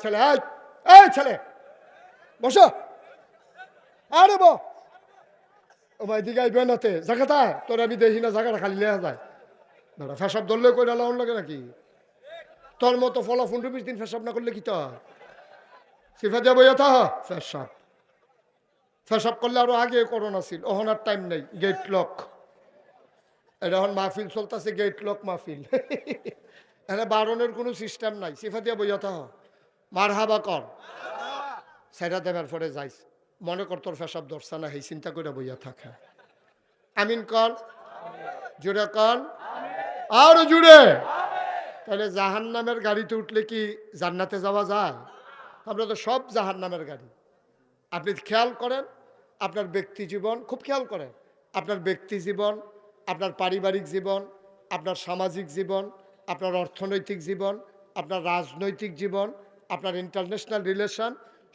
ছেলে, এই ছেলে, বসো। আরে বো। ও ভাই দিকে আইবে নাতে জায়গাটায় তোর আমি দেখি না জায়গাটা খালি লেয়া যায়। দাদা ফেসাব ধরলে কই ডালা লাগে নাকি? তোর মতো ফলা পনেরো বিশ দিন ফেসাব না করলে কি তো? সিফা দিয়ে বইয়া থা ফেসাব। ফেসাব করলে আরও আগে করোনা ছিল ওহনার টাইম নেই গেট লক এটা এখন মাহফিল চলতেছে গেট লক মাহফিল। এখানে বারণের কোনো সিস্টেম নাই সিফা দিয়ে বইয়া থা মার হাবা কর। সেটা দেবার পরে যাইস। মনে কর তোর ফেসাব ধরছে না এই চিন্তা করে বইয়া থাকে আমিন কর। জুড়ে কন আর জুড়ে। তাহলে জাহান নামের গাড়িতে উঠলে কি জান্নাতে যাওয়া যায়? আমরা তো সব জাহান নামের গাড়ি। আপনি খেয়াল করেন, আপনার ব্যক্তি জীবন, খুব খেয়াল করেন, আপনার ব্যক্তি জীবন, আপনার পারিবারিক জীবন, আপনার সামাজিক জীবন, আপনার অর্থনৈতিক জীবন, আপনার রাজনৈতিক জীবন আপনার ইন্টারন্যাশনাল রিলেশন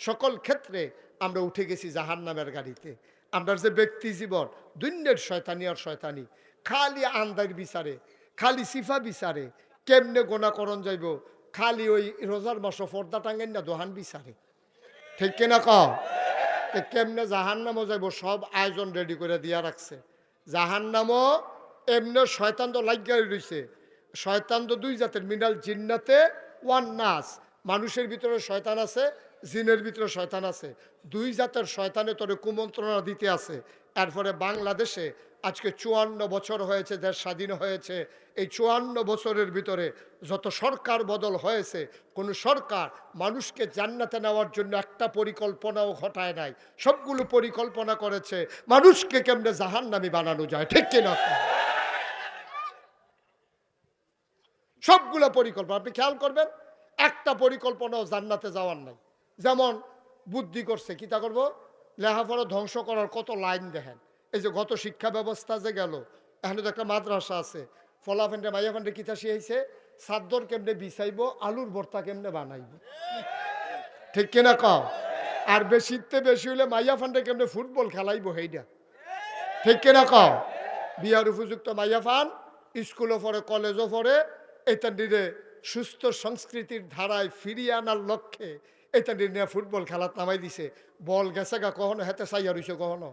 সকল ক্ষেত্রে আমরা উঠে গেছি জাহান নামের গাড়িতে। আপনার যে ব্যক্তি জীবন, দুনিয়ার শয়তানি আর শয়তানি, খালি আন্দার বিচারে, খালি সিফা বিচারে, কেমনে গোনাকরণ যাইব? খালি ওই রোজার মাস পর্দা টাঙ্গেন না, দোহান বিচারে। ঠিক কিনা কও? কেমনে জাহান নামও যাইব? সব আয়োজন রেডি করে দিয়া রাখছে। জাহান নামও এমনি শয়তান তো লাগিয়ে রয়েছে শয়তান তো দুই জাতের, মিনাল জিন্নাতে ওয়ান নাস। মানুষের ভিতরে শয়তান আছে, জিনের ভিতরে শয়তান আছে। দুই জাতের শয়তানে তোরে কুমন্ত্রণা দিতে আছে। এরপরে বাংলাদেশে আজকে চুয়ান্ন বছর হয়েছে, দেশ স্বাধীন হয়েছে। এই চুয়ান্ন বছরের ভিতরে যত সরকার বদল হয়েছে, কোন সরকার মানুষকে জান্নাতে নেওয়ার জন্য একটা পরিকল্পনাও ঘটায় নাই। সবগুলো পরিকল্পনা করেছে। মানুষকে কেমনে জাহান্নামি বানানো যায়, ঠিক কিনা? সবগুলো পরিকল্পনা, আপনি খেয়াল করবেন? একটা পরিকল্পনাও জান্নাতে যাওয়ার নাই। যেমন বুদ্ধি করছে, কি তা করব? লেখাপড়া ধ্বংস করার কত লাইন দেখেন। এই যে গত শিক্ষা ব্যবস্থা যে গেল, এখানে তো একটা মাদ্রাসা আছে। ফলাফেন্ডে মাইয়াফেন্ডে কিতা শিখাইছে? সাদ্দর কেমনে বিছাইব, আলুর ভর্তা কেমনে বানাইব? ঠিক কিনা কও? আর বেশিতে বেশি হলে মাইয়া ফান্ডে কেমনে ফুটবল খেলাইব সেইটা ঠিক কিনা কও? বিয়ার উপযুক্ত মাইয়া ফান, স্কুলও পড়ে, কলেজও পড়ে এটা নিরে সুস্থ সংস্কৃতির ধারায় ফিরিয়ে আনার লক্ষ্যে এটা নিয়ে ফুটবল খেলা নামাই দিছে। বল গেছে গা কখনো হেতে চাইয়া রইছে কখনো?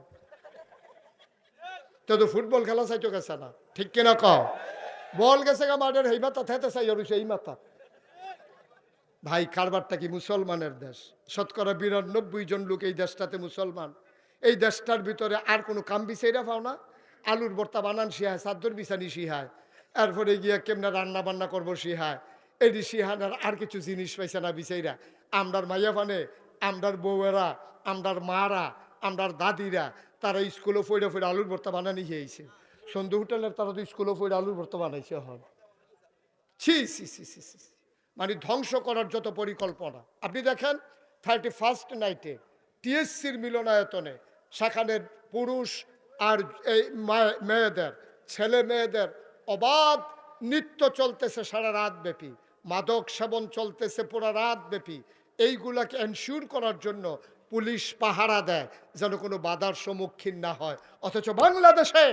তো তো ফুটবল খেলা চাইতো গেছে না। ঠিক কিনা কও? বল গেছে গা মাঠের এই মাথা হেতে চাইয়া রইছে এই মাথা ভাই, কারবারটা কি মুসলমানের দেশ? শতকরা বিরানব্বই জন লোক এই দেশটাতে মুসলমান। এই দেশটার ভিতরে আর কোনো কাম বিচাইরা পাও না। আলুর ভর্তা বানান শিহায়, চাদর বিছানি শিহায়। এরপরে গিয়ে কেমনে রান্না বান্না করব শিহায়? এডি শিহানার আর কিছু জিনিস পাইছে না বিচাইরা। আমরার মাইয়া ফানে আমরার বউয়েরা, আমরার মারা, আমরার দাদিরা, তারা স্কুলে ফইরা ফইরা আলুর ভর্তা বানানি খেয়েছে। সন্ধু হোটেলের তারা তো স্কুলে ফইরা আলুর ভর্তা বানাইছে হন ছি ছি ছি ছি ছি। মানে ধ্বংস করার যত পরিকল্পনা। আপনি দেখেন থার্টি ফার্স্ট নাইটে টিএসসির মিলনায়তনে সেখানের পুরুষ আর এই মেয়েদের, ছেলে মেয়েদের অবাধ নৃত্য চলতেছে সারা রাত ব্যাপী। মাদক সেবন চলতেছে পুরা রাত ব্যাপী। এইগুলাকে এনশিওর করার জন্য পুলিশ পাহারা দেয় যেন কোনো বাধার সম্মুখীন না হয়। অথচ বাংলাদেশে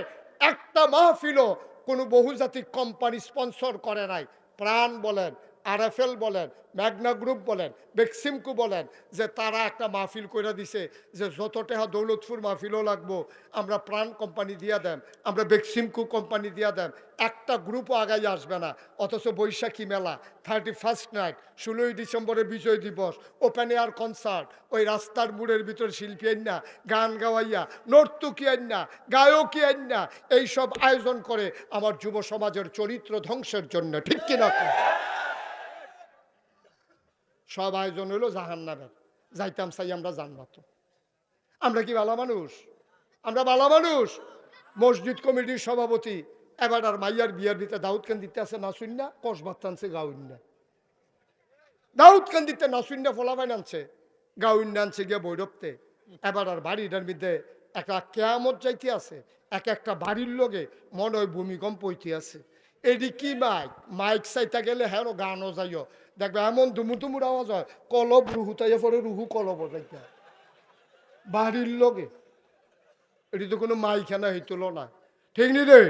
একটা মাহফিলও কোনো বহুজাতিক কোম্পানি স্পন্সর করে নাই। প্রাণ বলেন আরএফএল বলেন, ম্যাগনা গ্রুপ বলেন, বেক্সিমকু বলেন যে তারা একটা মাহফিল করে দিছে যে যত টাকা দৌলতপুর মাহফিলও লাগবো, আমরা প্রাণ কোম্পানি দিয়া দেন আমরা বেক্সিমকু কোম্পানি দিয়া দেন একটা গ্রুপও আগাই আসবে না, অথচ বৈশাখী মেলা, থার্টি ফার্স্ট নাইট, ষোলোই ডিসেম্বরে বিজয় দিবস, ওপেন এয়ার কনসার্ট, ওই রাস্তার মুড়ের ভিতর শিল্পী আইনা গান গাওয়াইয়া, নর্তকী আইনা গায়কী আইনা এইসব আয়োজন করে আমার যুব সমাজের চরিত্র ধ্বংসের জন্য, ঠিক কিনা? সব আয়োজন হলো জাহান নামের যাইতাম চাই আমরা জানবাত আমরা কি ভালো মানুষ? আমরা ভালো মানুষ। মসজিদ কমিটির সভাপতি। এবার আর মাইয়ার বিয়ার ভিতরে দাউদ খান দিতে আছে না শুন না কসবাত টানছে গাউন না দাউদ খান দিতে না না ফলাফাইন আনছে গাউন আনছে গিয়ে বৈরবতে। এবার আর বাড়িটার মধ্যে একটা কেয়ামত যাইতে আছে, এক একটা বাড়ির লোকে মনে হয় ভূমিকম্প হইতে আছে। এটি কি মাইক? মাইক চাইতে গেলে হ্যাঁ গানও যাইও। দেখবে এমন দুমু তুমুর আওয়াজ হয়, কলব রুহু তাইয়া পরে রুহু কলব যাইতে বাড়ির লোকে, এটি তো কোনো মাইখানা হইতল না। ঠিক নি রে?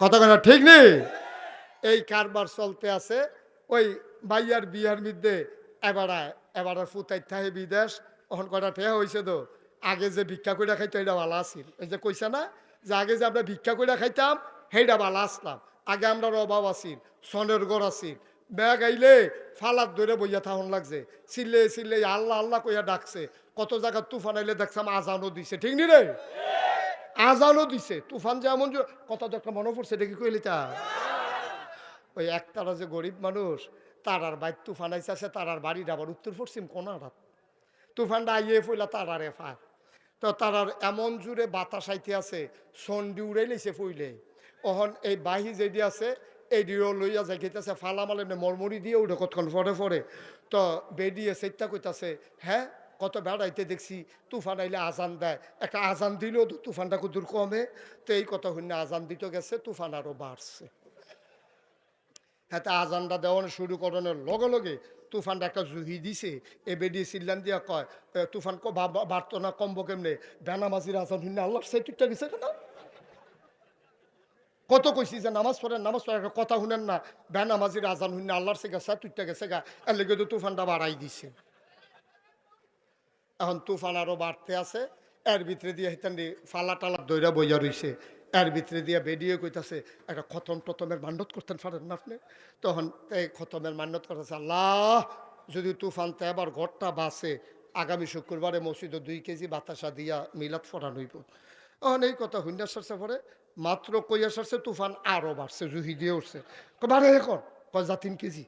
কথা কথা ঠিক নেই এই কারবার চলতে আছে, ওই বাইয়ার বিয়ার মধ্যে এবারে এবারে ফুতাই থাহে বিদেশ, অহন কটা ঠেয়া হয়েছে তো। আগে যে ভিক্ষা করে খাইতো এটা ভালো আছিল। এই যে কইছে না, যে আগে যে আমরা ভিক্ষা করে খাইতাম সেইটা ভালো আসলাম। আগে আমরা অভাব আছিল, সনের গড় আছিল। ব্যাগ আইলে ফালাত ধরে বইয়া থাহন লাগছে। চিল্লে চিল্লে আল্লাহ আল্লাহ কইয়া ডাকছে। কত জায়গা তুফান আইলে দেখছাম আজানও দিছে, ঠিক নি রে? আজানও দিছে, তুফান যেমন কথা তো একটা মনে পড়ছে দেখি কইলি তা? ওই একতারা যে গরিব মানুষ তারার বাইর তুফান আইসে তারার বাড়ির আবার উত্তর পশ্চিম কোনারা তুফানটা আইয়ে ফইলা তারারে ফা তো তারার এমন জুড়ে বাতাস আইতে আছে, সন্ডি উড়াই লাইছে ফইলে। অহন এই বাহি যেদি আছে এই ডিও লইয়া যাই খেতেছে ফালা মালে মরমরি দিয়ে উঠে কতক্ষণ ফরে ফরে তো বেডিয়ে সেটা কইতাছে হ্যাঁ কত বেড়াইতে দেখছি, তুফান আইলে আজান দেয়। একটা আজান দিলেও তো তুফানটা কুদুর কমে। তো এই কথা হইলে আজান দিতে গেছে, তুফান আরও বাড়ছে। হ্যাঁ তা আজানটা দেওয়ানো শুরু করানোর লগে লগে তুফানটা একটা জুহি দিছে। এ বেডি সিল্লান দিয়া কয় তুফান বাড়তো না, কমবো কেমনে? বেনামাজির আজান হিন্না আল্লাহর সে টুকটা গেছে, কেন? কত কইছি যে নামাজ পড়েন নামাজ পড়েন কথা শুনেন না। বেনামাজির আজান হিন্না আল্লাহর সে গেছে টুকটা গেছে গা, এর লেগে তো তুফানটা বাড়াই দিছে। এখন তুফান আরও বাড়তে আছে, এর ভিতরে দিয়ে হেতান্ডি ফালা টালা দইরা বইয়া রইছে। এর ভিতরে দিয়ে বেরিয়ে কইতাছে, একটা খতম টতমের মান্যত করতেন পারেন না আপনি? তখন এই খতমের মান্যত করতেছে, আল্লাহ, যদি তুফানতে এবার ঘরটা বাসে আগামী শুক্রবারে মসজিদে দুই কেজি বাতাসা দিয়া মিলাদ ফরান হইব। এখন এই কথা হুন্ডা সারছে পরে মাত্র কইয়া সারছে তুফান আরও বাড়ছে, জুহি দিয়ে উঠছে। বাড়ে এখন যা, তিন কেজি।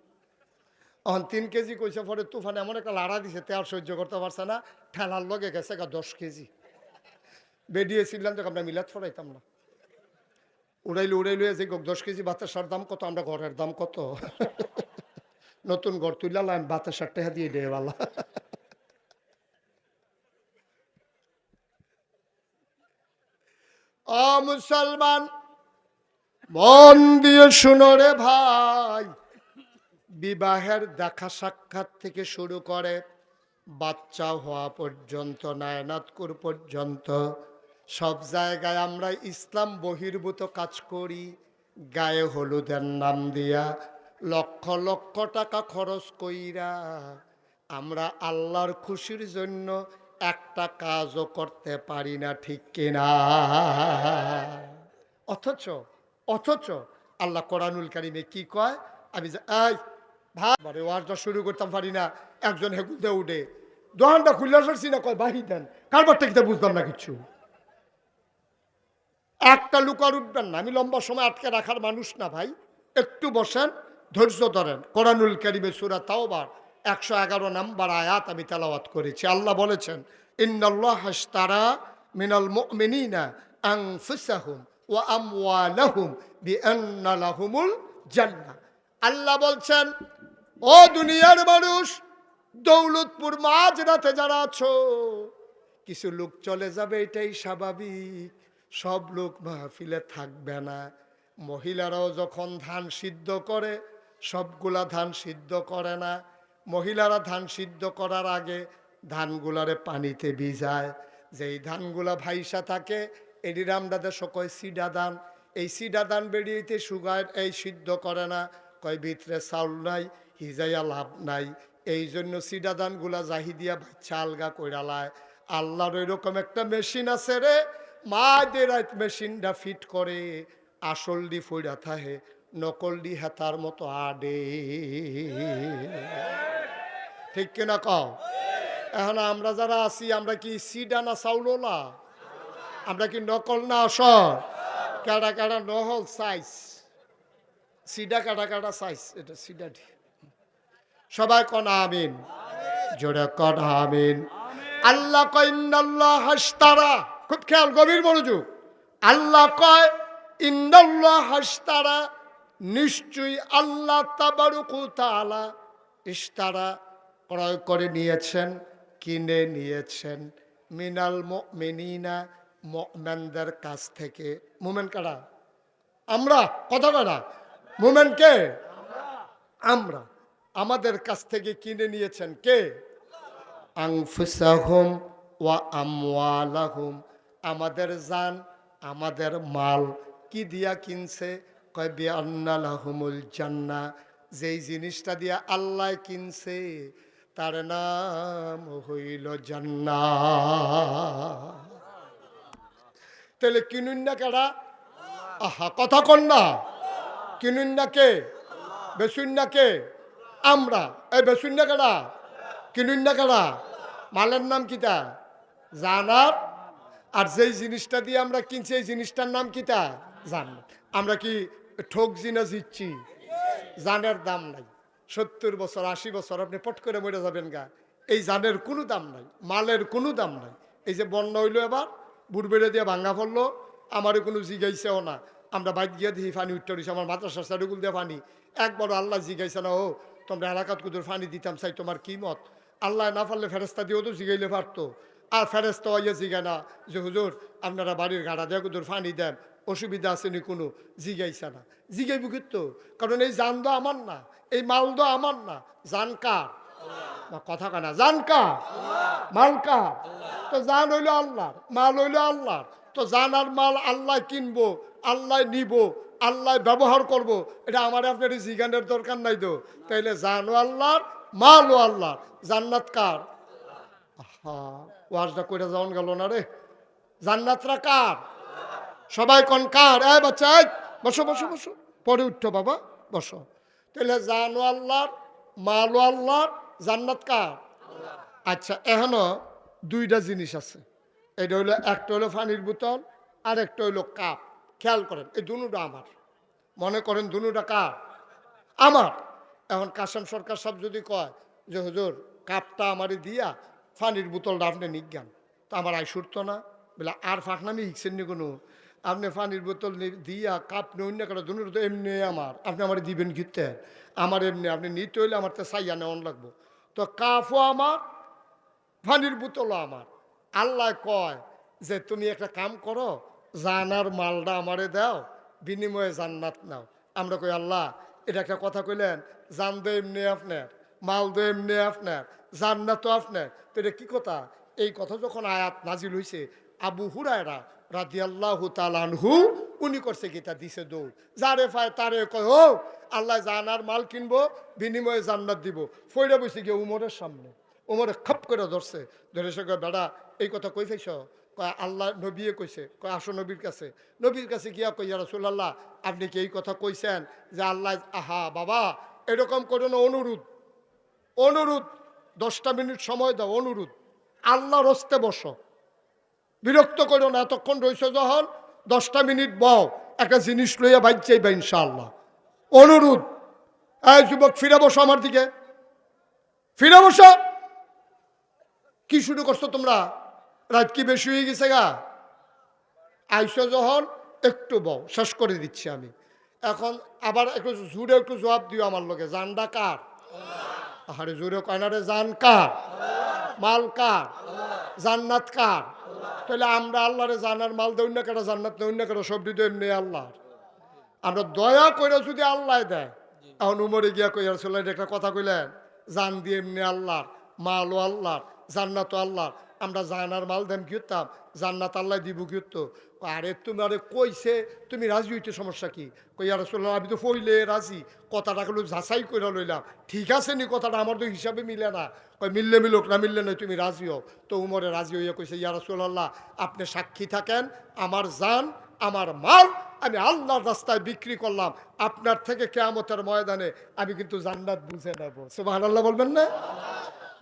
অহন, তিন কেজি কইছে, পরে তুফান এমন একটা লাড়া দিছে তে আর সহ্য করতে পারছে না, ঠেলার লগে গেছে গা দশ কেজি। বেরিয়েছিলাম তো আমরা মিলাত ফরাইতাম না। উড়াইলে উড়াইলে যে দশ কেজি বাতাসার দাম কত? আমরা ঘরের দাম কত? নতুন ঘর তুইলাম বাতাসার টেহা দিয়ে দেয় অ মুসলমান, মন দিয়ে শুনো রে ভাই। বিবাহের দেখা সাক্ষাৎ থেকে শুরু করে বাচ্চা হওয়া পর্যন্ত, নায়নাতকুর পর্যন্ত, সব জায়গায় আমরা ইসলাম বহির্ভূত কাজ করি, গায়ে হলুদের নাম দিয়া, লক্ষ লক্ষ টাকা খরচ কইরা, আমরা আল্লাহর খুশির জন্য একটা কাজও করতে পারি না, ঠিক কিনা? অথচ অথচ আল্লাহ কোরআনুল কারিমে কি কয়? আমি যে, এই, ভাই, বারে ওয়াজটা শুরু করতাম পারি না, একজন হেগুল দিয়ে উঠে দোকানটা খুললে আসছি না কয় বাহি দেন কারবার টেকিতে বুঝতাম না কিছু একটা লুকার উঠবেন না, আমি লম্বা সময় আটকে রাখার মানুষ না ভাই, একটু বসেন, ধৈর্য ধরেন, কোরআনুল কারিমে সুরা তাও তাওবার একশো এগারো নাম্বার আয়াত আমি তেলাওয়াত করেছি। আল্লাহ বলেছেন, ইন্নাল্লাহ মিনাল জান্নাহ। আল্লাহ বলছেন, ও দুনিয়ার মানুষ, দৌলতপুর মাঝরাতে যারা আছো, কিছু লোক চলে যাবে, এটাই স্বাভাবিক। সব লোক মাহফিলে থাকবে না। মহিলারাও যখন ধান সিদ্ধ করে, সবগুলা ধান সিদ্ধ করে না। মহিলারা ধান সিদ্ধ করার আগে ধানগুলারে পানিতে ভিজায়। যেই ধানগুলা ভাইসা থাকে, এটির আমরা দেশ কয় সিডা ধান, এই সিডা ধান বেরিয়েতে সুগার এই সিদ্ধ করে না। কয়, ভিতরে চাউল নাই, হিজাইয়া লাভ নাই। এই জন্য সিডা ধানগুলা জাহি দিয়া বাচ্চা আলগা কইরালায় আল্লাহর এরকম একটা মেশিন আছে রে মাদের মেশিনটা ফিট করে আসল দি ফইরা থাহে নকল ডি হেতার মতো আডে। ঠিক কিনা কও? এখন আমরা যারা আছি, আমরা কি সিডা না চাউলা আমরা কি নকল না আসল কাটা কাটা নহল সাইজ সিডা কাটা কাটা সাইজ এটা সিডা সবাই কন আমিন। জোরে কন আমিন। আল্লাহ কয়, ইন্নাল্লাহ হাসতারা খুব খেয়াল, গভীর মনোযোগ। আল্লাহ কয়, ইন্নাল্লাহ হাসতারা নিশ্চয়ই আল্লাহ তাবারুকু তাআলা ইস্তারা ক্রয় করে নিয়েছেন, কিনে নিয়েছেন। মিনাল মিনিনা মেনদের কাছ থেকে। মোমেন কারা? আমরা? কথা কারা মোমেন কে? আমরা। আমাদের কাছ থেকে কিনে নিয়েছেন কে? আংফুসাহুম ওয়া আমওয়ালাহুম। আমাদের জান, আমাদের মাল কি দিয়া কিনছে? কয় বিআন্নালাহুমুল জান্না। যেই জিনিসটা দিয়া আল্লাহ কিনছে তার নাম হইল জান্নাত। তাহলে কিনুন না কেডা? আহা, কথা কন না। কিনুন না কে? বেসুন না কে? আমরা। এই বেসুন না কেডা? কিনুন না কেডা? মালের নাম কিতা? জানার আর যেই জিনিসটা দিয়ে আমরা কিনছি, এই জিনিসটার নাম কিতা? জান আমরা কি ঠক জিনা জিচ্ছি জানের দাম নাই। সত্তর বছর, আশি বছর আপনি পট করে মরে যাবেন গা। এই জানের কোনো দাম নাই, মালের কোনো দাম নাই। এই যে বন্যা হইল এবার বুড়বেড়ে দিয়ে ভাঙ্গা পড়ল আমারও কোনো জিগাইছেও না। আমরা বাইক গিয়ে দিই পানি উঠতে রয়েছে আমার মাদ্রাসার সাইডগুল দিয়ে পানি। একবার আল্লাহ জিগাইছে না, ও, তোমরা এলাকাত কুদুর ফানি দিতাম চাই, তোমার কি মত? আল্লাহ না পারলে ফেরেস্তা দিয়েও তো জিগাইলে পারতো। আর ফেরেস্তা হইয়া জিগায় না যে, হুজুর, আপনারা বাড়ির গাড়া দিয়ে কুদুর ফানি দেন অসুবিধা আসেনি কোনো, জিগাইছে না। জিগাইব তো কারণ এই জান তো আমার না, এই মাল তো আমার না। জান কার? কথা কানা জান কার? মাল কার? তো জান হইল আল্লাহর, মাল হইল আল্লাহর। তো জান আর মাল আল্লাহ কিনবো, আল্লাহ নিব, আল্লাহ ব্যবহার করব, এটা আমার আপনার জিগানের দরকার নাই তো। তাইলে জানও আল্লাহর মালও আল্লাহর। জান্নাত কার? আহা, ওয়াজটা কইরা যাওন গেল না রে। জান্নাতরা কার? সবাই কোন কার? এ বাচ্চা বসো বসো বসো। পরে উঠো বাবা, বসো। তাহলে জানো আল্লাহর, মালো আল্লাহর, জান্নাত কার? আচ্ছা এখনও দুইটা জিনিস আছে। এটা হইল একটা হলো পানির বোতল, আর একটা হইল কাপ। খেয়াল করেন, এই দুটা আমার। মনে করেন দুটা কার? আমার। এখন কাসাম সরকার সব যদি কয় যে, হুজুর, কাপটা আমারে দিয়া পানির বোতলটা আপনি নিজ্ঞান। তা আমার আয় সুরতো না। বলে, আর ফাঁকনামি হিকছেন নি কোনো। আপনি পানির বোতল দিয়া কাপ নিয়ে অন্য কারও দুনুর তো এমনি আমার। আপনি আমার দিবেন ঘিরতে। আমার এমনি, আপনি নিতে হইলে আমার তো চাইয়া নেওয়ান লাগবো। তো কাপও আমার, পানির বোতলও আমার। আল্লাহ কয় যে, তুমি একটা কাম করো, জানার মালটা আমারে দাও, বিনিময়ে জান্নাত নাও। আমরা কই, আল্লাহ, এটা একটা কথা কইলেন, জান দো এমনি আপনার, মাল দো এমনি আপনার জান্নাত আপনার। তো এটা কি কথা? এই কথা যখন আয়াত নাজিল হইছে, আবু হুরায়রা রাদি আল্লাহ তালানহু উনি করছে কি? তা দিছে দৌড়। যারে পায় তারে কয়, ও, আল্লাহ জানার মাল কিনবো, বিনিময়ে জান্নাত দিব। ফইরা বসে গিয়ে উমরের সামনে ওমরে খপ করে ধরছে। ধরে সে বেড়া, এই কথা কই ফেছ কয়, আল্লাহ নবীয়ে কইছে। কয়, আসো নবীর কাছে। নবীর কাছে গিয়া কই রসুল্লাহ আপনি কি এই কথা কইছেন যে আল্লাহ, আহা, বাবা, এরকম করে না, অনুরোধ অনুরোধ, দশটা মিনিট সময় দাও, অনুরোধ। আল্লাহ রস্তে বসো। বিরক্ত করো না, এতক্ষণ রয়েছে যখন, দশটা মিনিট বও, একটা জিনিস লইয়া বাইক চাইবা ইনশাআল্লাহ। অনুরোধ, এই যুবক, ফিরে বসো আমার দিকে। ফিরে বসো। কি শুরু করছ তোমরা? রাত কি বেশি হয়ে গেছে গা? আইসো যখন, একটু বও, শেষ করে দিচ্ছি আমি। এখন আবার একটু জোরে একটু জবাব দিও আমার লোকে জানডা কার? আহারে জোরে কয়নারে জান কার? মাল কার? জান্নাত কার? তাহলে আমরা আল্লাহরে জানার মাল দে অন্য কেটা জান্নাত নেই, অন্য কেটা সব দিতে এমনি আল্লাহর। আমরা দয়া করে যদি আল্লাহ দেয়, এখন উমরে গিয়া কই আসলে একটা কথা কইলেন, জান দিয়ে এমনি আল্লাহর, মালও আল্লাহর, জান্নাতও আল্লাহর। আমরা জানার মাল দেন কি হতাম জান্নাত আল্লাহ দিব কি হতো আরে তুমি, আরে কইছে, তুমি রাজি হইতে সমস্যা কি? কই, আর আসলে আমি তো ফইলে রাজি। কথাটা গুলো যাচাই করে লইলাম। ঠিক আছে নি কথাটা, আমার তো হিসাবে মিলে না। কই, মিললে মিলুক, না মিললে নয়, তুমি রাজি হও। তো উমরে রাজি হইয়া কইছে, ইয়া রাসূলুল্লাহ, আপনি সাক্ষী থাকেন, আমার জান, আমার মাল, আমি আল্লাহর রাস্তায় বিক্রি করলাম। আপনার থেকে কেয়ামতের ময়দানে আমি কিন্তু জান্নাত বুঝে নেব। সুবহানাল্লাহ বলবেন না?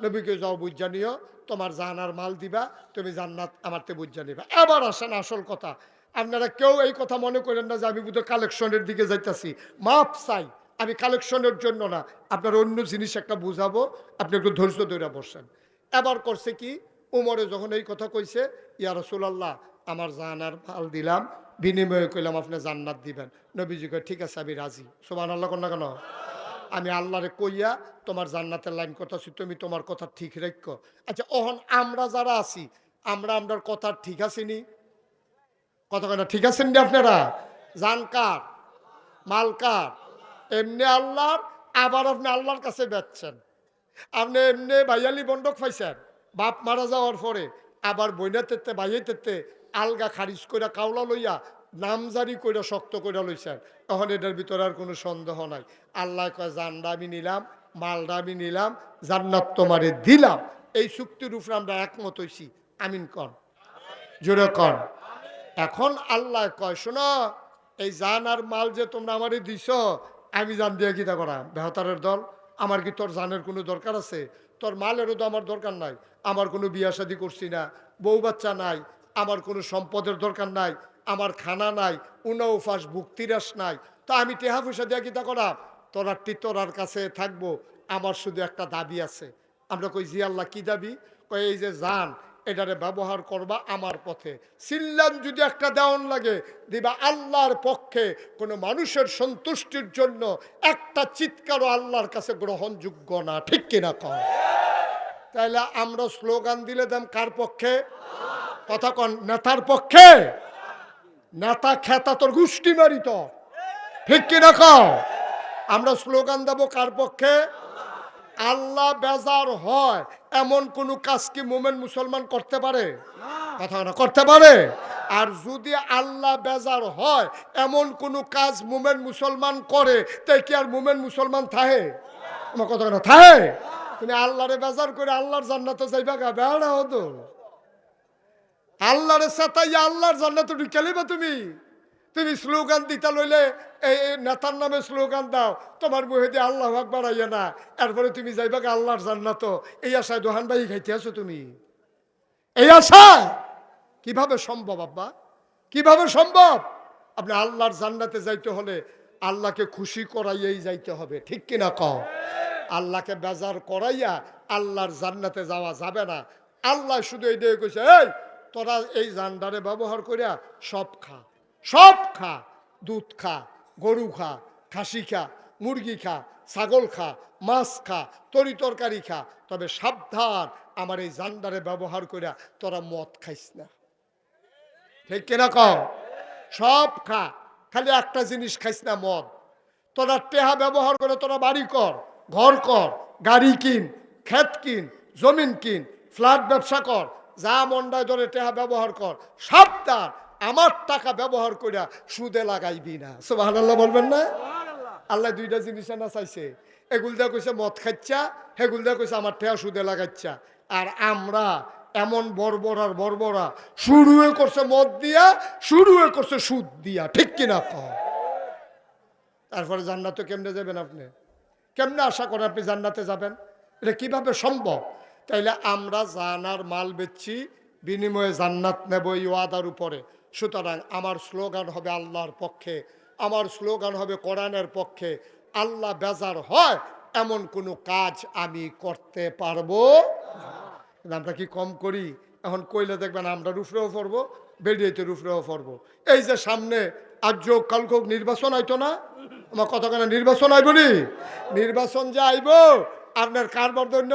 নবীকে যাও বুঝা নিও। তোমার জানার মাল দিবা, তুমি জান্নাত আমার তে বুঝা নিবা। এবার আসেন আসল কথা। আপনারা কেউ এই কথা মনে করেন না যে আমি বুধ কালেকশনের দিকে যাইতাছি। মাপ চাই। আমি কালেকশনের জন্য না। আপনার অন্য জিনিস একটা বুঝাবো। আপনি একটু ধৈর্য ধরে বসেন। এবার করছে কি? উমরে যখন এই কথা কইছে, ইয়া রসুলাল্লাহ, আমার জানার মাল দিলাম। বিনিময়ে কইলাম আপনি জান্নাত দিবেন। নবীজি ঠিক আছে, আমি রাজি। সোমান আল্লাহ কন্যা কেন? আমি আল্লাহরে কইয়া তোমার জান্নাতের লাইন করতেছি, তুমি তোমার কথা ঠিক রাখ আচ্ছা অহন আমরা যারা আছি, আমরা আমরার কথা ঠিক আছিনি কথা কথা ঠিক আছেন নি আপনারা? জান কার? মাল কার? এমনি আল্লাহর, আবার আপনি আল্লাহর কাছে বেচছেন। আপনি এমনি ভাইয়ালি বন্ডক পাইছেন, বাপ মারা যাওয়ার পরে, আবার বইনা তেতে ভাইয়ে তেতে, আলগা খারিজ কইরা কাউলা লইয়া নামজারি কইরা শক্ত কইরা লইছেন তখন এটার ভিতরে আর কোনো সন্দেহ নাই। আল্লাহ কয়, জানডা আমি নিলাম মালটা আমি নিলাম, জান্নাত তোমারে দিলাম। এই চুক্তির উপরে আমরা একমত হইছি। আমিন কন। জোরে কন। এখন আল্লাহ কয়, শোনো, এই জান আর মাল যে তোমরা আমারে দিছ, আমি জান দিয়ে কিতা করা বেহতারের দল, আমার কি তোর জানের কোনো দরকার আছে? তোর মালেরও তো আমার দরকার নাই, আমার কোনো বিয়া শাদি করছি না, বউ বাচ্চা নাই, আমার কোনো সম্পদের দরকার নাই আমার খানা নাই, উনা উফাস ভুক্তিরাস নাই। তা আমি টেহা পয়সা দিয়া কিতা করা তোরা টিতরার কাছে থাকব, আমার শুধু একটা দাবি আছে। আমরা কই, জি আল্লাহ, কি দাবি? কই, এই যে যান এটারে ব্যবহার করবা আমার পথে। সিল্লাম যদি একটা দেওয়ান লাগে, দিবা আল্লাহর পক্ষে কোনো মানুষের সন্তুষ্টির জন্য একটা চিৎকারও আল্লাহর কাছে গ্রহণযোগ্য না। ঠিক কিনা? কম তাইলে আমরা স্লোগান দিলে দাম কার পক্ষে? কথা কন, নেতার পক্ষে? নেতা খেতা তোর গোষ্ঠী মারি তো ঠিক কিনা কও? আমরা স্লোগান দেবো কার পক্ষে? আল্লাহ বেজার হয়, এমন কোন কাজ কি মোমেন মুসলমান করতে পারে? কথা না করতে পারে? আর যদি আল্লাহ বেজার হয়, এমন কোন কাজ মোমেন মুসলমান করে তাই কি আর মোমেন মুসলমান থাহে? আমার কথা না থাহে? তুমি আল্লাহরে বেজার করে আল্লাহর জান্নাতে যাইবা গা, বেড়া হতো আল্লাহরে সাতাইয়া আল্লাহর জান্নাতে ঢুকালিবা তুমি। তুমি স্লোগান দিতে লইলে এই নেতার নামে স্লোগান দাও, তোমার মুহে দিয়ে আল্লাহ আকবার আইয়া না। এরপরে তুমি যাইবা আল্লাহর জান্নাত। এই আশায় দোহান বাই খাইতে আছো তুমি। এই আশায়? কীভাবে সম্ভব আব্বা? কীভাবে সম্ভব? আপনি আল্লাহর জান্নাতে যাইতে হলে আল্লাহকে খুশি করাইয়াই যাইতে হবে। ঠিক কিনা কও? আল্লাহকে বেজার করাইয়া আল্লাহর জান্নাতে যাওয়া যাবে না। আল্লাহ শুধু এই দিয়ে কইছে, এই তোরা এই জান্ডারে ব্যবহার করিয়া সব খা। সব খা, দুধ খা, গরু খা, খাসি খা, মুরগি খা, ছাগল খা, মাছ খা, তরি তরকারি খা। তবে সাবধান, আমার এই জান্ডারে ব্যবহার করিয়া তোরা মদ খাইস না। ঠিক কিনা কও? সব খা, খালি একটা জিনিস খাইস না, মদ। তোরা টেহা ব্যবহার করে তোরা বাড়ি কর, ঘর কর, গাড়ি কিন, ক্ষেত কিন, জমিন কিন, ফ্ল্যাট ব্যবসা কর যা মন্ডায় ধরে টেহা ব্যবহার কর। সব সাবধান আমার টাকা ব্যবহার করিয়া সুদে লাগাইবি না। সুবাহ বলবেন না? আল্লাহ দুইটা জিনিস না চাইছে। এগুল দিয়া কইছে মদ খাচ্ছা হেগুল দিয়া কইছে আমার ঠেয়া সুদে লাগাচ্ছা আর আমরা এমন বর্বর আর বর্বরা শুরুয়ে করছে মদ দিয়া শুরুয়ে করছে সুদ দিয়া। ঠিক কিনা কম তারপরে জান্নাতে কেমনে যাবেন আপনি? কেমনে আশা করেন আপনি জান্নাতে যাবেন? এটা কীভাবে সম্ভব? তাইলে আমরা জানার মাল বেচছি, বিনিময়ে জান্নাত নেব এই ওয়াদার উপরে। সুতরাং আমার স্লোগান হবে আল্লাহর পক্ষে, আমার স্লোগান হবে কোরআনের পক্ষে। আল্লাহ বেজার হয়, এমন কোনো কাজ আমি করতে পারব। আমরা কি কম করি? এখন কইলে দেখবেন আমরা রুফরেও পড়ব বেরিয়েতে রুফরেও পড়ব। এই যে সামনে আজ কালকে নির্বাচন আইতো না? আমার কতখানে নির্বাচন আইব নি? নির্বাচন যে আইব, আপনার কারবার দৈন্য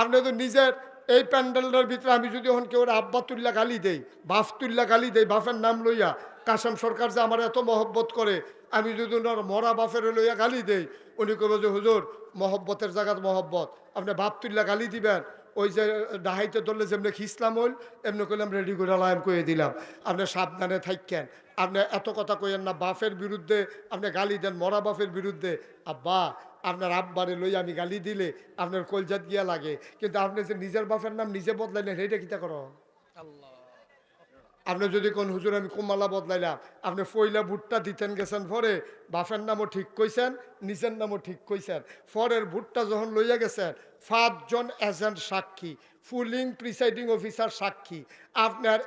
আপনি তো নিজের এই প্যান্ডেলটার ভিতরে আমি যদি এখন কেউ আব্বা তুল্লা গালি দেই বাফ তুল্লা গালি দেই, বাফের নাম লইয়া। কাসাম সরকার যে আমার এত মহব্বত করে, আমি যদি ওনার মরা বাফের লইয়া গালি দেই, উনি কবে যে, হুজুর, মহব্বতের জায়গাত মহব্বত। আপনি বাপ তুল্লা গালি দিবেন। ওই যে ডাহাইতে ধরলে যেমনি খিসলাম হইল, এমনি করলাম রেডি করে লাইম করে দিলাম। আপনি সাবধানে থাকেন আপনি এত কথা কইেন না, বাফের বিরুদ্ধে আপনি গালি দেন, মরা বাফের বিরুদ্ধে। আব্বা আপনার আব্বারে লই আমি গালি দিলে আপনার কলজাত গিয়া লাগে। কিন্তু আপনি যে নিজের বাপের নাম নিজে বদলাইলেন সেইটা কিতা করো? আপনি যদি কোন হুজুর আমি কুমালা বদলাইলাম। আপনি ফইলা ভুট্টা দিতেন গেছেন পরে বাপের নামও ঠিক কইছেন নিজের নামও ঠিক কইছেন। পরের ভুট্টা যখন লইয়া গেছেন পাঁচজন এজেন্ট সাক্ষী। ফুলিং প্রিসাইডিং অফিসার সাক্ষী। আপনার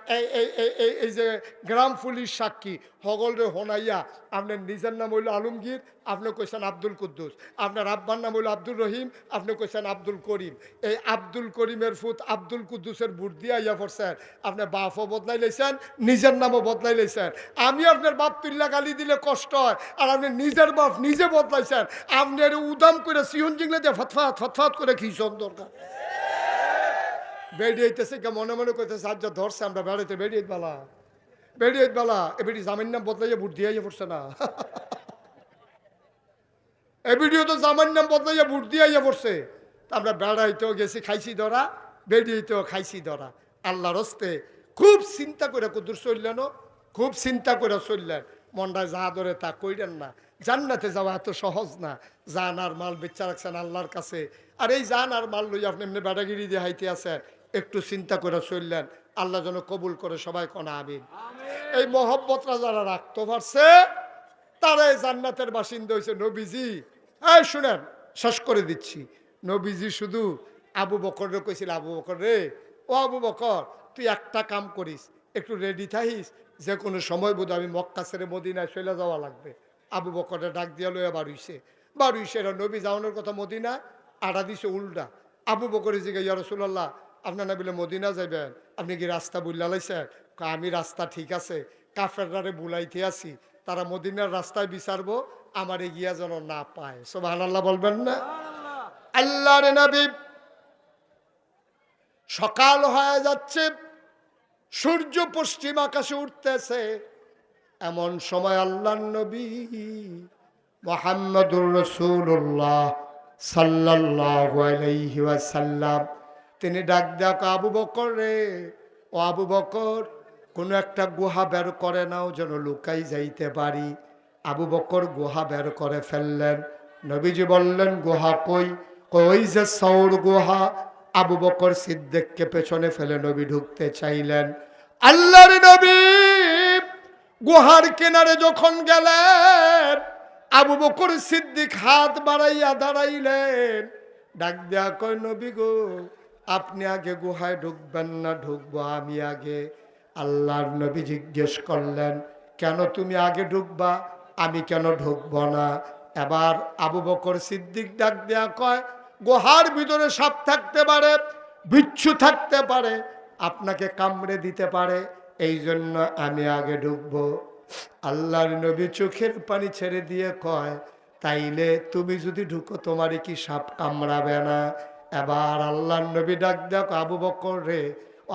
এই যে গ্রাম পুলিশ সাক্ষী, হগলরে হোনাইয়া, আপনার নিজের নাম হইল আলমগীর, আপনি কইছেন আব্দুল কুদ্দুস। আপনার আব্বার নাম হইল আব্দুল রহিম, আপনি কইছেন আব্দুল করিম। এই আব্দুল করিমের ফুত আব্দুল কুদ্দুসের বুট দিয়া ইয়া পড়ছেন আপনি বাপও বদলাই লাইছেন, নিজের নামও বদলাই লাইছেন। আমি আপনার বাপ তুল্লা গালি দিলে কষ্ট হয়, আর আপনি নিজের বাপ নিজে বদলাইছেন। আপনি উদাম করে সিহন জিংলে দিয়ে ফতফাত ফতফাত করে খিসন দরকার। বেরিয়েতেছে কে মনে মনে করতেছে যা ধরছে, আমরা বেড়াইতে বেলা বেরিয়ে বেলা জামিন নাম বদলাইয়া বুট দিয়ে পড়ছে না। এ তো জামার নাম বদলাইয়া বুট দিয়ে পড়ছে। আমরা বেড়াইতেও গেছি, খাইছি ধরা বেরিয়েতেও খাইছি ধরা। খুব চিন্তা করে কুদুর চললেন, খুব চিন্তা করে চললেন। মনটা যা ধরে তা কইলেন না। জান্নাতে যাওয়া এত সহজ না। জান আর মাল বেচা রাখছেন আল্লাহর কাছে। আর এই জান আর মাল লই আপনি এমনি বেড়াগিরি দিয়ে হাইতে আছেন। একটু চিন্তা করে চললেন আল্লাহ যেন কবুল করে সবাই কনা আমিন। এই মহব্বতরা যারা রাখতে পারছে তারাই জান্নাতের বাসিন্দা হয়েছে নবীজি। এই শুনেন শেষ করে দিচ্ছি। নবীজি শুধু আবু বকরে কইছিল আবু বকর রে ও আবু বকর তুই একটা কাম করিস একটু রেডি থাকিস যে কোনো সময় বোধ আমি মক্কা ছেড়ে মদিনায় চলে যাওয়া লাগবে। আবু বকরে ডাক দিয়া লইয়া বাড়ুইছে বাড়ুইছে এরা নবী যাওয়ানোর কথা মদিনা আড়া দিছে উল্টা। আবু বকরে জিগে ইয়া রসুল্লাহ আপনার না বলে মদিনা যাইবেন। আপনি কি রাস্তা বুল্লা লাইছেন? আমি রাস্তা ঠিক আছে। কাফেররারে বুলাইতে আছি তারা মদিনার রাস্তায় বিচারবো আমার এগিয়া যেন না পায়। সোবাহান আল্লাহ বলবেন না? আল্লাহ রে নবী সকাল হয়ে যাচ্ছে সূর্য পশ্চিম আকাশে উঠতেছে। এমন সময় আল্লাহ নবী মোহাম্মদুর রসুল্লাহ সাল্লাহ আলাইহি ওয়াসাল্লাম তিনি ডাক ডাক আবু বকর রে। ও আবু বকর, কোনো একটা গুহা বের করে নাও যেন লুকাই যাইতে পারি। আবু বকর গুহা বের করে ফেললেন। নবীজি বললেন, গুহা কই? কই যে সৌর গুহা? আবু বকর সিদ্দিককে পেছনে ফেলে নবী ঢুকতে চাইলেন। আল্লাহর নবী! গুহার কিনারে যখন গেলেন, আবু বকর সিদ্দিক হাত বাড়াইয়া দাঁড়াইলেন। ডাক দেয়া কয়, নবী গো আপনি আগে গুহায় ঢুকবেন না, ঢুকবো আমি আগে। আল্লাহর নবী জিজ্ঞেস করলেন, কেন তুমি আগে ঢুকবা? আমি কেন ঢুকবো না? এবার আবু বকর সিদ্দিক ডাক দেয়া কয়, গুহার ভিতরে সাপ থাকতে পারে, বিচ্ছু থাকতে পারে, আপনাকে কামড়ে দিতে পারে, এই জন্য আমি আগে ঢুকবো। আল্লাহর নবী চোখের পানি ছেড়ে দিয়ে কয়, তাইলে তুমি যদি ঢুকো তোমারই কি সাপ কামড়াবে না? এবার আল্লাহর নবী ডাক দেখ, আবু বকর রে,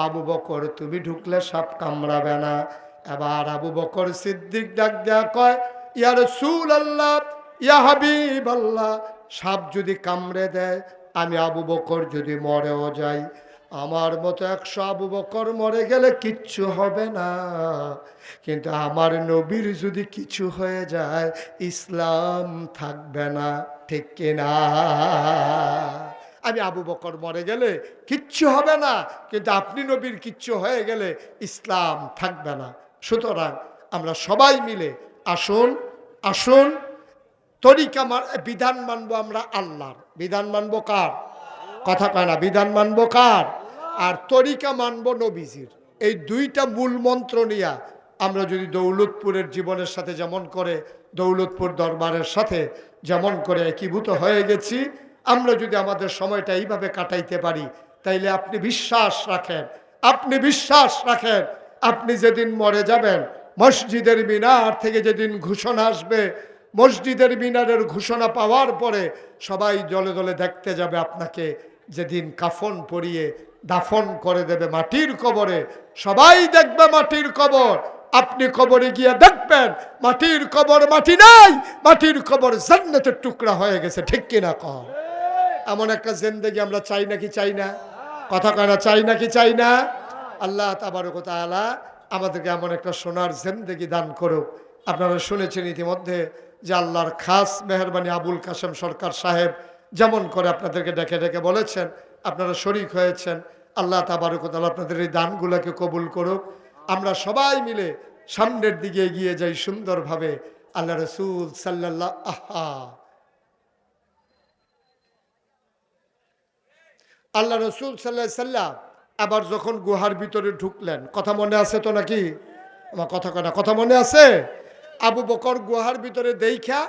আবু বকর, তুমি ঢুকলে সাপ কামড়াবে না। এবার আবু বকর সিদ্দিক ডাক দেয়া কয় ইয়ার সুল আল্লাহ ইয়া হাবিব আল্লাহ সাপ যদি কামড়ে দেয়, আমি আবু বকর যদি মরেও যাই। আমার মতো একশো আবু বকর মরে গেলে কিচ্ছু হবে না। কিন্তু আমার নবীর যদি কিছু হয়ে যায়, ইসলাম থাকবে না, ঠিক কিনা? আমি আবু বকর মরে গেলে কিচ্ছু হবে না, কিন্তু আপনি নবীর কিচ্ছু হয়ে গেলে ইসলাম থাকবে না। সুতরাং আমরা সবাই মিলে আসুন আসুন, তরিকা মান বিধান মানবো আমরা আল্লাহর। বিধান মানবো কার? কথা কয় না, বিধান মানবো কার? আর তরিকা মানবো নবীজির। এই দুইটা মূল মন্ত্র নিয়া আমরা যদি দৌলতপুরের জীবনের সাথে যেমন করে, দৌলতপুর দরবারের সাথে যেমন করে একীভূত হয়ে গেছি আমরা যদি আমাদের সময়টা এইভাবে কাটাইতে পারি, তাইলে আপনি বিশ্বাস রাখেন। আপনি বিশ্বাস রাখেন, আপনি যেদিন মরে যাবেন, মসজিদের মিনার থেকে যেদিন ঘোষণা আসবে, মসজিদের মিনারের ঘোষণা পাওয়ার পরে সবাই জলে জলে দেখতে যাবে আপনাকে, যেদিন কাফন পরিয়ে দাফন করে দেবে মাটির কবরে। সবাই দেখবে মাটির কবর। আপনি কবরে গিয়ে দেখবেন, মাটির কবর মাটি নাই, মাটির কবর জান্নাতের টুকরা হয়ে গেছে, ঠিক কিনা কম এমন একটা জিন্দেগি আমরা চাই নাকি চাই না? কথা কয়না চাই নাকি চাই না? আল্লাহ তাবারক তাআলা আমাদেরকে এমন একটা সোনার জিন্দেগি দান করুক। আপনারা শুনেছেন ইতিমধ্যে যে আল্লাহর খাস মেহরবানি আবুল কাসেম সরকার সাহেব যেমন করে আপনাদেরকে ডেকে ডেকে বলেছেন, আপনারা শরিক হয়েছেন, আল্লাহ তাবারক তাআলা আপনাদের এই দানগুলোকে কবুল করুক। আমরা সবাই মিলে সামনের দিকে এগিয়ে যাই সুন্দরভাবে। আল্লাহ রসুল সাল্লাল্লাহ আহা আল্লাহ রসুল সাল্লাহ সাল্লাম আবার যখন গুহার ভিতরে ঢুকলেন, কথা মনে আছে তো নাকি? আমার কথা কয় কথা মনে আছে? আবু বকর গুহার ভিতরে দেইখা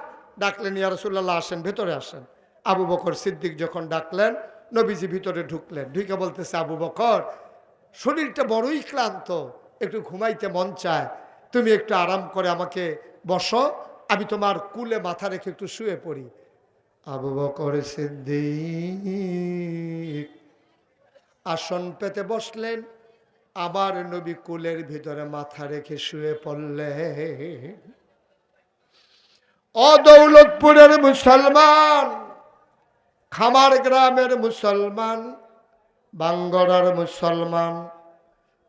ডাকলেন, ইয়া রসুল্লাহ আসেন, ভেতরে আসেন। আবু বকর সিদ্দিক যখন ডাকলেন, নবীজি ভিতরে ঢুকলেন ঢুকে বলতেছে, আবু বকর, শরীরটা বড়ই ক্লান্ত, একটু ঘুমাইতে মন চায়, তুমি একটু আরাম করে আমাকে বসো, আমি তোমার কুলে মাথা রেখে একটু শুয়ে পড়ি। আবু বকর সিদ্দিক। আসন পেতে বসলেন, আবার নবী কুলের ভিতরে মাথা রেখে শুয়ে পড়লেন। অদৌলতপুরের মুসলমান, খামার গ্রামের মুসলমান, বাঙ্গরার মুসলমান,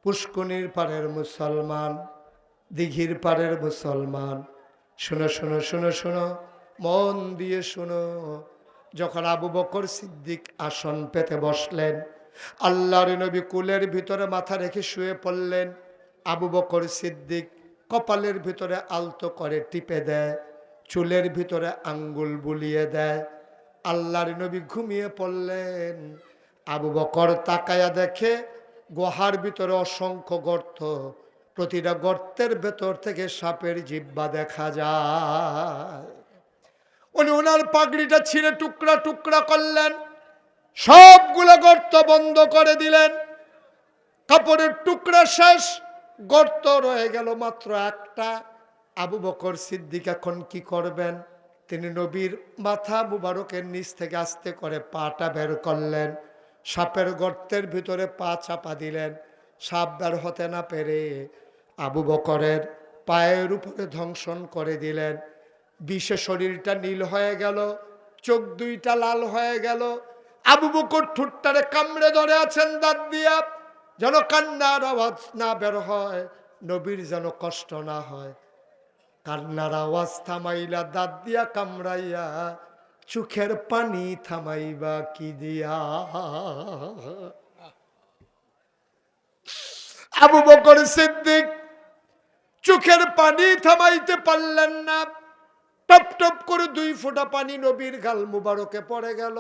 পুষ্কুনির পাড়ের মুসলমান, দিঘির পাড়ের মুসলমান। শোনো শোনো শোনো শোনো মন দিয়ে শোনো, যখন আবু বকর সিদ্দিক আসন পেতে বসলেন, আল্লাহর নবী কুলের ভিতরে মাথা রেখে শুয়ে পড়লেন, আবু বকর সিদ্দিক কপালের ভিতরে আলতো করে টিপে দেয়, চুলের ভিতরে আঙ্গুল বুলিয়ে দেয়। আল্লাহর নবী ঘুমিয়ে পড়লেন, আবু বকর তাকায়া দেখে গুহার ভিতরে অসংখ্য গর্ত, প্রতিটা গর্তের ভেতর থেকে সাপের জিব্বা দেখা যায়। উনি ওনার পাগড়িটা ছিঁড়ে টুকরা টুকরা করলেন। সবগুলো গর্ত বন্ধ করে দিলেন। কাপড়ের টুকরা শেষ, গর্ত রয়ে গেল মাত্র একটা। আবু বকর সিদ্দিক এখন কি করবেন? তিনি নবীর মাথা মুবারকের নিচ থেকে আস্তে করে পাটা বের করলেন। সাপের গর্তের ভিতরে পা চাপা দিলেন। সাপ বের হতে না পেরে আবু বকরের পায়ের উপরে ধ্বংসন করে দিলেন। বিষে শরীরটা নীল হয়ে গেল, চোখ দুইটা লাল হয়ে গেল। আবু বকর ঠুট্টারে কামড়ে ধরে আছেন দাঁত দিয়া, যেন কান্নার আওয়াজ না বের হয়, নবীর যেন কষ্ট না হয়। কান্নার আওয়াজ থামাইলা, দাঁত দিয়া কামড়াইয়া, চোখের পানি থামাইবা কি দিয়া? আবু বকর সিদ্দিক, চোখের পানি থামাইতে পারলেন না। টপ টপ করে দুই ফোঁটা পানি নবীর গাল মুবারকে পড়ে গেল।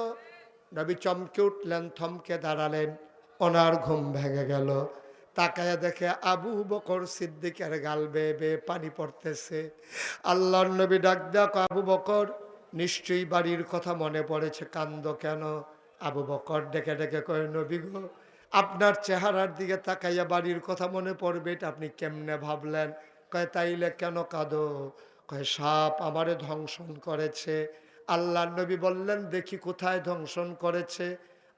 নবী চমকে উঠলেন, থমকে দাঁড়ালেন ওনার ঘুম ভেঙে গেল। তাকায়া দেখে আবু বকর সিদ্দিকের গাল বেয়ে বেয়ে পানি পড়তেছে। আল্লাহর নবী ডাক দেখ আবু বকর, নিশ্চয়ই বাড়ির কথা মনে পড়েছে, কান্দ কেন? আবু বকর ডেকে ডেকে কয়, নবী গো, আপনার চেহারার দিকে তাকাইয়া বাড়ির কথা মনে পড়বে, এটা আপনি কেমনে ভাবলেন? কয়, তাইলে কেন কাঁদো? কয় সাপ আমারে ধ্বংসন করেছে। আল্লাহ নবী বললেন দেখি কোথায় ধ্বংসন করেছে।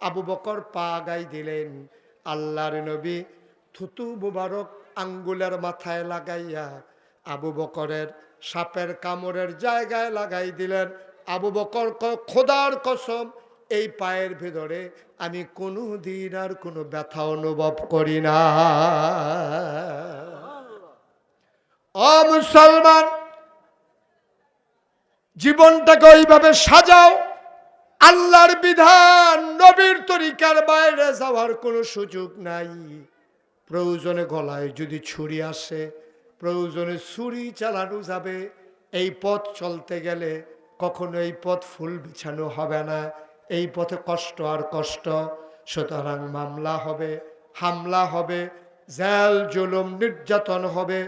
আবু বকর পা গাই দিলেন। আল্লাহর নবী থুতু মুবারক আঙ্গুলের মাথায় লাগাইয়া আবু বকরের সাপের কামড়ের জায়গায় লাগাই দিলেন। আবু বকর খোদার কসম এই পায়ের ভেতরে আমি কোনো দিন আর কোনো ব্যথা অনুভব করি না। ও মুসলমান জীবনটাকে ওইভাবে সাজাও। আল্লাহর বিধান, নবীর তরিকার বাইরে যাওয়ার কোনো সুযোগ নাই। প্রয়োজনে গলায় যদি ছুরি আসে, প্রয়োজনে ছুরি চালানো যাবে। এই পথ চলতে গেলে কখনো এই পথ ফুল বিছানো হবে না। এই পথে কষ্ট আর কষ্ট। সুতরাং মামলা হবে, হামলা হবে, জেল, জুলুম, নির্যাতন হবে।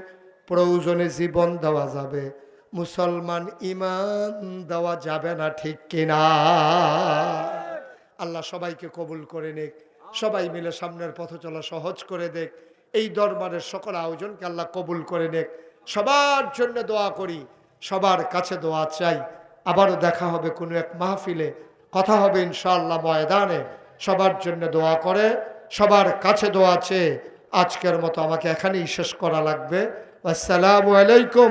প্রয়োজনে জীবন দেওয়া যাবে। মুসলমান ইমান দেওয়া যাবে না, ঠিক কিনা? আল্লাহ সবাইকে কবুল করে নিক। সবাই মিলে সামনের পথ চলা সহজ করে দেখ এই দরবারের সকল আয়োজনকে আল্লাহ কবুল করে নেক। সবার জন্য দোয়া করি, সবার কাছে দোয়া চাই। আবারও দেখা হবে কোনো এক মাহফিলে, কথা হবে ইনশাআল্লাহ ময়দানে। সবার জন্য দোয়া করে, সবার কাছে দোয়া চেয়ে আজকের মতো আমাকে এখানেই শেষ করা লাগবে। আসসালামু আলাইকুম।